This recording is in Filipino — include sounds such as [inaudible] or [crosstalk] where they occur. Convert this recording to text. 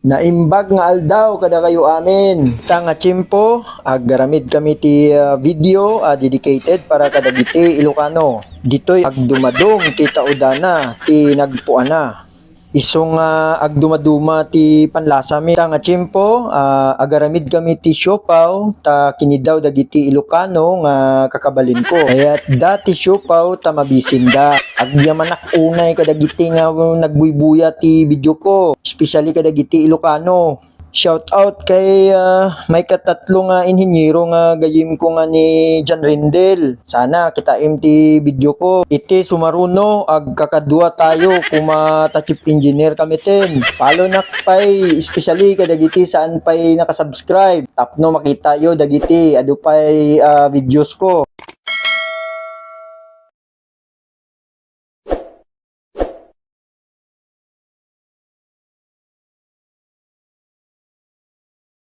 Naimbag nga aldaw kada kayo amin. Tanga chimpo, agaramid kami ti uh, video uh, dedicated para kada giti Ilocano. Dito'y agdumadong ti taudana ti nagpuana. Isong uh, agdumaduma ti panlasa mi tanga chimpo, uh, agaramid kami ti siopaw ta kinidaw dagiti Ilocano nga kakabalin ko. Kaya dati siopaw ta mabisinda. Agyamanak unay kadagiti nga nagbuybuya ti video ko, especially kadagiti Ilocano. Shout out kay ah, may katatlo nga inhinyero nga gayim ko nga ni John Rindel. Sana kita ti video ko. Iti sumaruno ag kakadua tayo [laughs] kuma chief engineer kami tin. Follow na pay especially kadagiti saan pay nakasubscribe. Tapno makita yo dagiti adu pay ah, videos ko.